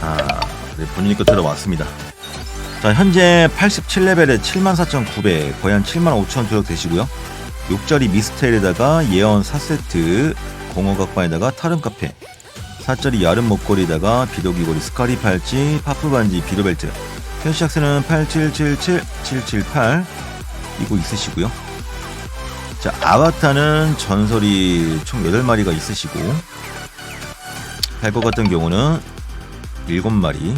아, 네, 본인이 거 들어왔습니다. 자, 현재 87레벨에 74,900, 거의 한 75,000 조력 되시고요. 6짜리 미스텔에다가 예언 4세트, 공허각반에다가 타른 카페, 4짜리 야름 목걸이에다가 비도기고리 스카리 팔찌, 파프 반지, 비도벨트, 현시작스는 8777, 778 이거 있으시고요. 자, 아바타는 전설이 총 8마리가 있으시고, 할것 같은 경우는 7마리,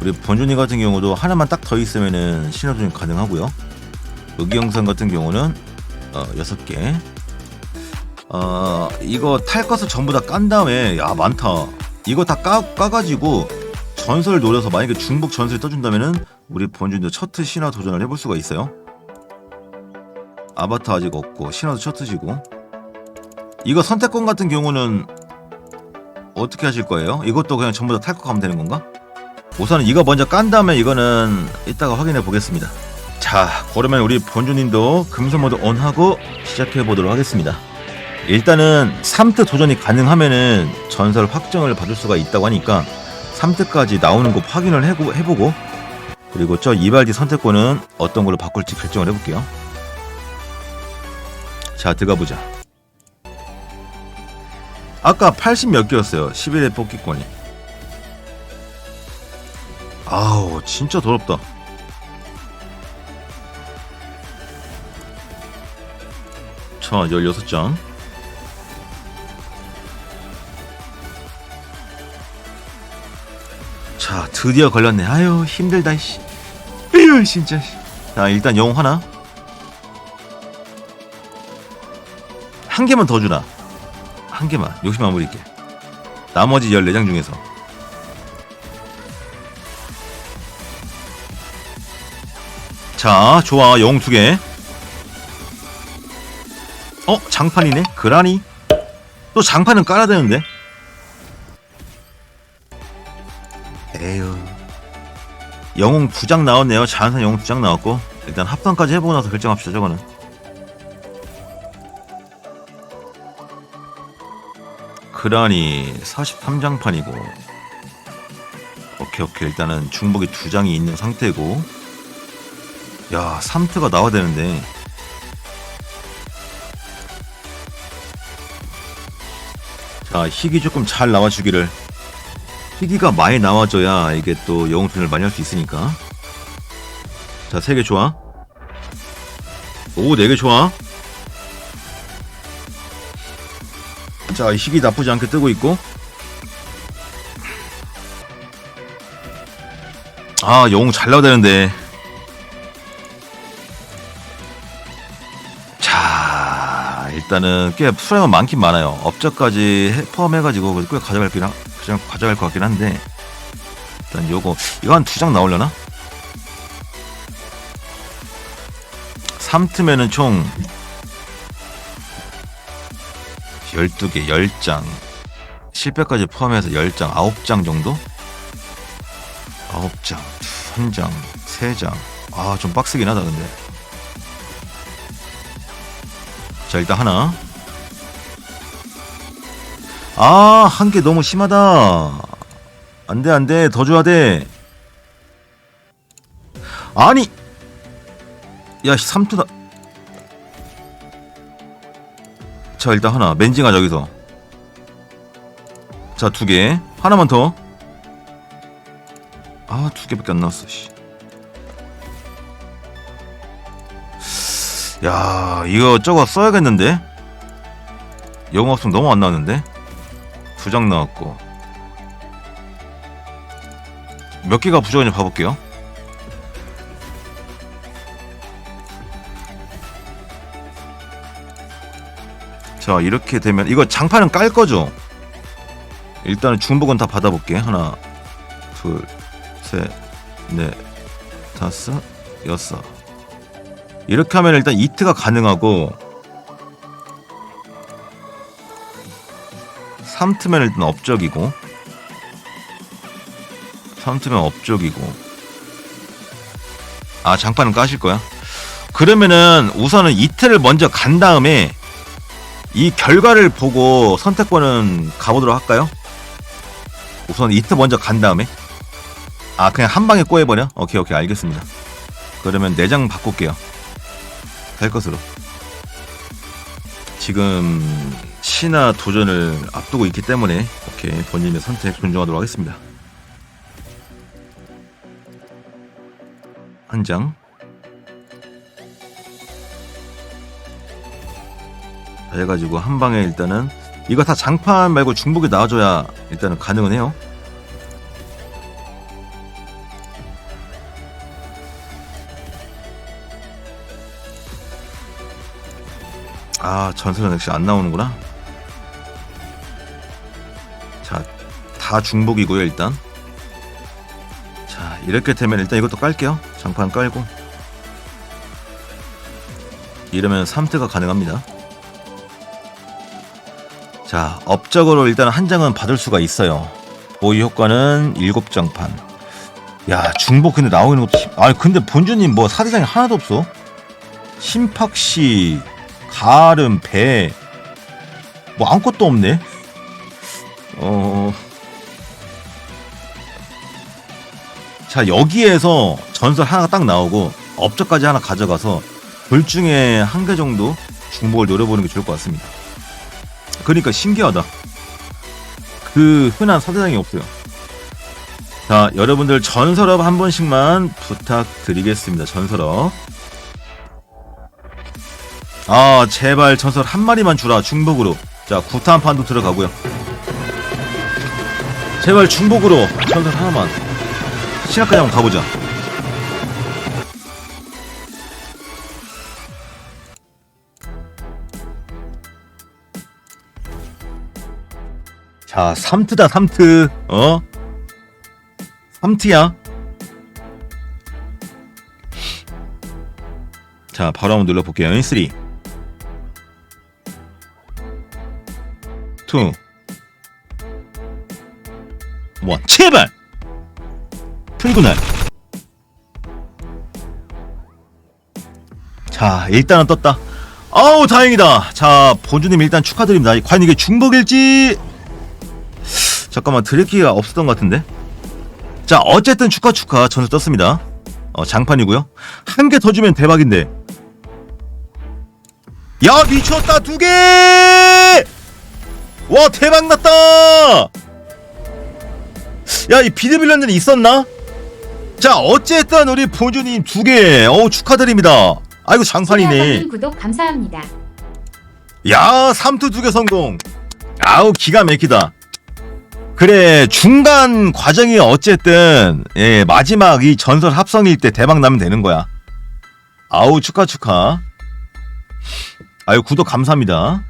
우리 본준이 같은 경우도 하나만 딱 더 있으면은 신화조정 가능하고요. 의기영상 같은 경우는 어, 6개. 어, 이거 탈 것을 전부 다 깐 다음에 야 많다. 이거 다 까, 까가지고 전설 노려서 만약에 중복 전설 떠준다면은 우리 본준도 첫트 신화 도전을 해볼 수가 있어요. 아바타 아직 없고 신화도 첫트시고 이거 선택권 같은 경우는 어떻게 하실 거예요? 이것도 그냥 전부 다탈거 가면 되는 건가? 우선은 이거 먼저 깐 다음에 이거는 이따가 확인해 보겠습니다. 자, 그러면 우리 본주님도 금속 모드 온하고 시작해 보도록 하겠습니다. 일단은 3트 도전이 가능하면은 전설 확정을 받을 수가 있다고 하니까 3트까지 나오는 거 확인을 해보고 그리고 저 이발디 선택권은 어떤 걸로 바꿀지 결정을 해볼게요. 자, 들어가 보자. 아까 80 몇 개였어요. 11회 뽑기권이. 아우 진짜 더럽다 자 16장 자 드디어 걸렸네 아유 힘들다 씨 에휴 진짜 씨. 자 일단 영웅 하나 한 개만 더 주나 한 개만 욕심 안 부릴게 나머지 14장 중에서 자, 좋아. 영웅 두 개. 어, 장판이네. 그라니. 또 장판은 깔아야 되는데. 에휴. 영웅 두 장 나왔네요. 자연산 영웅 두 장 나왔고. 일단 합판까지 해보고 나서 결정합시다. 저거는. 그라니 43장판이고. 오케이 오케이 일단은 중복이 두 장이 있는 상태고 야, 3트가 나와야 되는데. 자, 희귀 조금 잘 나와주기를. 희귀가 많이 나와줘야 이게 또 영웅 튼을 많이 할 수 있으니까. 자, 3개 좋아. 오, 4개 좋아. 자, 희귀 나쁘지 않게 뜨고 있고. 아, 영웅 잘 나와야 되는데. 자 일단은 꽤 수량은 많긴 많아요 업적까지 해- 포함해가지고 꽤 가져갈 긴 하, 그냥 가져갈 것 같긴 한데 일단 요거 이거 한 두 장 나오려나? 3트면은 총 12개 10장 실패까지 포함해서 10장 9장 정도? 9장 1장 3장. 아 좀 빡세긴 하다 근데. 자 일단 하나. 아 한 개 너무 심하다. 안 돼 안 돼. 더 줘야 돼. 아니! 야 삼투다 자 일단 하나. 맨징아 저기서. 자 두 개. 하나만 더. 아 두 개밖에 안 나왔어 씨. 야 이거 저거 써야겠는데? 영어학습 너무 안 나왔는데? 두 장 나왔고. 몇 개가 부족한지 봐볼게요 자 이렇게 되면 이거 장판은 깔 거죠? 일단은 중복은 다 받아볼게. 하나 둘셋넷 다섯 여섯. 이렇게 하면 일단 이트가 가능하고 3트면 일단 업적이고 3트면 업적이고. 아 장판은 까실 거야? 그러면은 우선은 이트를 먼저 간 다음에 이 결과를 보고 선택권은 가보도록 할까요? 우선 이트 먼저 간 다음에. 아 그냥 한 방에 꼬여버려? 오케이 오케이. 알겠습니다. 그러면 내장 바꿀게요. 될 것으로. 지금 신화 도전을 앞두고 있기 때문에 오케이 본인의 선택 존중하도록 하겠습니다. 한 장 해가지고 한 방에 일단은 이거 다 장판 말고 중복이 나와줘야 일단은 가능은 해요. 아 전설은 역시 안 나오는구나. 자 다 중복이고요 일단. 자 이렇게 되면 일단 이것도 깔게요. 장판 깔고. 이러면 3트가 가능합니다 자 업적으로 일단 한 장은 받을 수가 있어요. 보유 효과는 7장판. 야 중복 근데 나오는 것도 심- 아 근데 본주님 뭐 사대장이 하나도 없어? 심팍시 가름 배 뭐 아무것도 없네? 어... 자 여기에서 전설 하나가 딱 나오고 업적까지 하나 가져가서 둘 중에 한 개 정도 중복을 노려보는 게 좋을 것 같습니다 그러니까 신기하다. 그 흔한 사대장이 없어요. 자 여러분들 전설업 한 번씩만 부탁드리겠습니다. 전설업. 아 제발 전설 한 마리만 주라 중복으로. 자 구탄판도 들어가고요. 제발 중복으로 전설 하나만. 한번 가보자 자 3트다 3트 어? 3트야. 자 바로 한번 눌러볼게요. 3 2 1 제발! 풀구날. 자 일단은 떴다. 아우 다행이다. 자 본주님 일단 축하드립니다. 과연 이게 중복일지 잠깐만 드래키가 없었던 것 같은데? 자 어쨌든 축하 축하. 전설 떴습니다. 어, 장판이고요. 한 개 더 주면 대박인데. 야 미쳤다. 두개 와 대박 났다! 야 이 비드빌런들이 있었나? 자 어쨌든 우리 본주님 두개. 어우 축하드립니다. 아이고 장판이네. 구독 감사합니다. 야, 3투 두 개 성공. 아우, 기가 막히다. 그래, 중간 과정이 어쨌든, 예, 마지막 이 전설 합성일 때 대박 나면 되는 거야. 아우, 축하, 축하. 아유, 구독 감사합니다.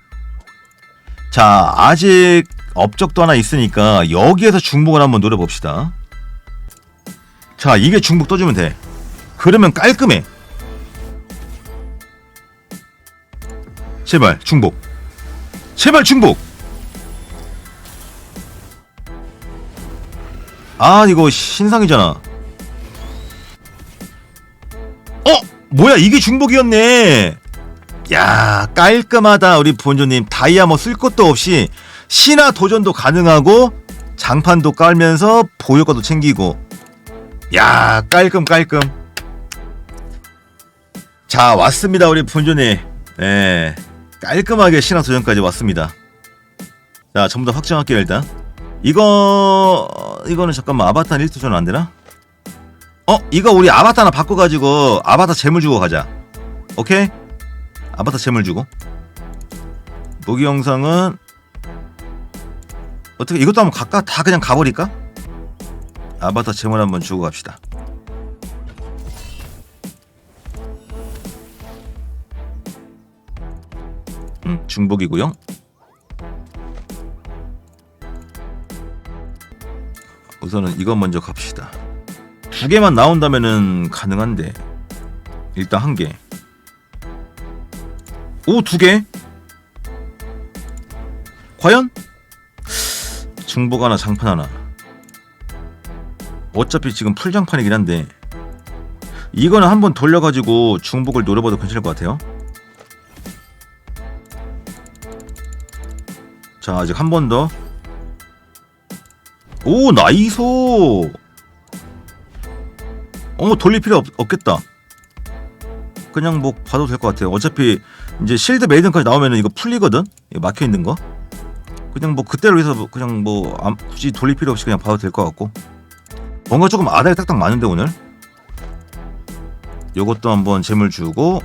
자, 아직 업적도 하나 있으니까 여기에서 중복을 한번 노려봅시다. 자, 이게 중복 떠주면 돼. 그러면 깔끔해. 제발 중복 제발 중복 아 이거 신상이잖아. 어? 뭐야 이게 중복이었네. 야 깔끔하다 우리 본조님. 다이아 뭐 쓸 것도 없이 신화 도전도 가능하고 장판도 깔면서 보효과도 챙기고. 야 깔끔 깔끔. 자 왔습니다 우리 본조님. 예 깔끔하게 신화 도전까지 왔습니다. 자, 전부 다 확정할게요, 일단. 이거, 이거는 잠깐만, 아바타 1투전 안 되나? 어, 이거 우리 아바타 하나 바꿔가지고, 아바타 재물 주고 가자. 오케이? 아바타 재물 주고. 무기 영상은, 어떻게, 이것도 한번 갈까? 다 그냥 가버릴까? 아바타 재물 한번 주고 갑시다. 음, 중복이고요. 우선은 이거 먼저 갑시다. 두 개만 나온다면은 가능한데 일단 한 개. 오, 두 개? 과연? 중복 하나, 장판 하나. 어차피 지금 풀장판이긴 한데 이거는 한번 돌려가지고 중복을 노려봐도 괜찮을 것 같아요. 자 아직 한 번 더. 오 나이소. 어머 돌릴 필요 없, 없겠다. 그냥 뭐 봐도 될 것 같아요. 어차피 이제 실드 메이든까지 나오면은 이거 풀리거든. 이거 막혀 있는 거. 그냥 뭐 그때로 해서 뭐 그냥 뭐 안- 굳이 돌릴 필요 없이 그냥 봐도 될 것 같고. 뭔가 조금 아다리 딱딱 많은데 오늘. 요것도 한번 재물 주고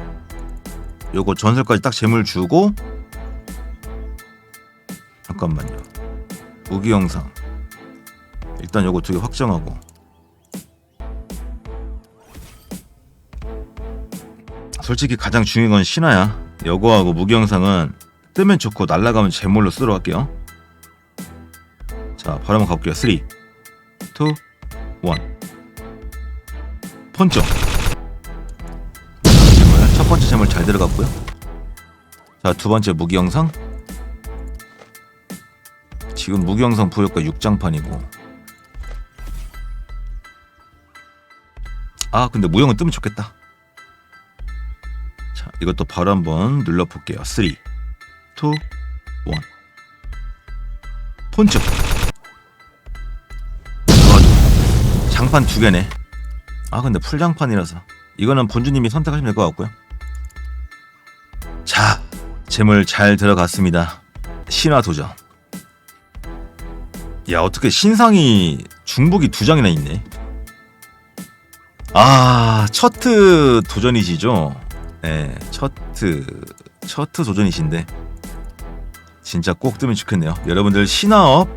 요거 전설까지 딱 재물 주고 잠깐만요. 무기 영상 일단 요거 두 개 확정하고 솔직히 가장 중요한 건 신화야. 여거하고 무기 영상은 뜨면 좋고 날라가면 제물로 쓰도록 할게요. 자, 바로 한번 가볼게요. 3, 2, 1. 펀쳐. 재물, 첫 번째 재물 잘 들어갔고요. 자, 두 번째 무기 영상. 지금 무기 영상 부여가 6장판이고. 아, 근데 무용은 뜨면 좋겠다. 자, 이것도 바로 한번 눌러볼게요. 3, 2, 1. 폰점. 어, 장판 두 개네. 아, 근데 풀장판이라서. 이거는 본주님이 선택하시면 될 것 같고요. 자, 재물 잘 들어갔습니다. 신화 도전. 야, 어떻게 신상이 중복이 두 장이나 있네. 아, 첫트 도전이시죠? 네, 첫트, 첫트 도전이신데. 진짜 꼭 뜨면 좋겠네요. 여러분들 신화업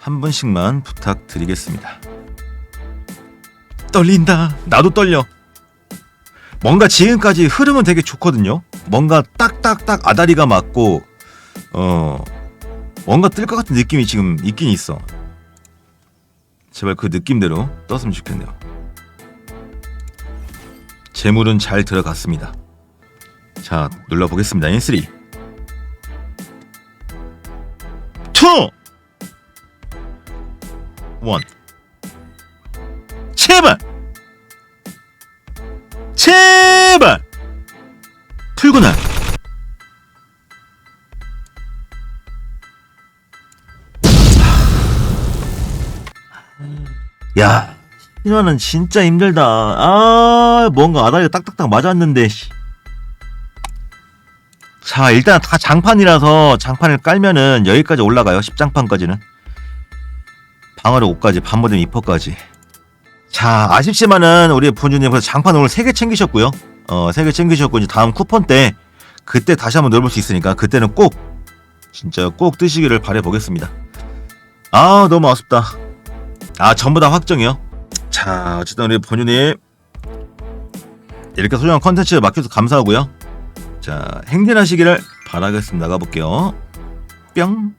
한 번씩만 부탁드리겠습니다. 떨린다. 나도 떨려. 뭔가 지금까지 흐름은 되게 좋거든요. 뭔가 딱딱딱 아다리가 맞고 어 뭔가 뜰 것 같은 느낌이 지금 있긴 있어. 제발 그 느낌대로 떴으면 좋겠네요. 재물은 잘 들어갔습니다. 자, 눌러보겠습니다. 인 3, 2, 원. 제발! 제발! 풀구나. 야, 신화는 진짜 힘들다. 아, 뭔가 아다리가 딱딱딱 맞았는데. 씨. 자, 일단 다 장판이라서 장판을 깔면은 여기까지 올라가요. 10장판까지는. 방어력 5까지, 반모뎀 2%까지. 자, 아쉽지만은 우리 본주님 벌써 장판 오늘 3개 챙기셨고요. 어, 3개 챙기셨고, 이제 다음 쿠폰 때, 그때 다시 한번 넣어볼 수 있으니까, 그때는 꼭, 진짜 꼭 뜨시기를 바라보겠습니다. 아, 너무 아쉽다. 아, 전부 다 확정이요? 자, 어쨌든 우리 본주님, 이렇게 소중한 컨텐츠 맡겨서 감사하고요. 자, 행진하시기를 바라겠습니다. 나가볼게요. 뿅.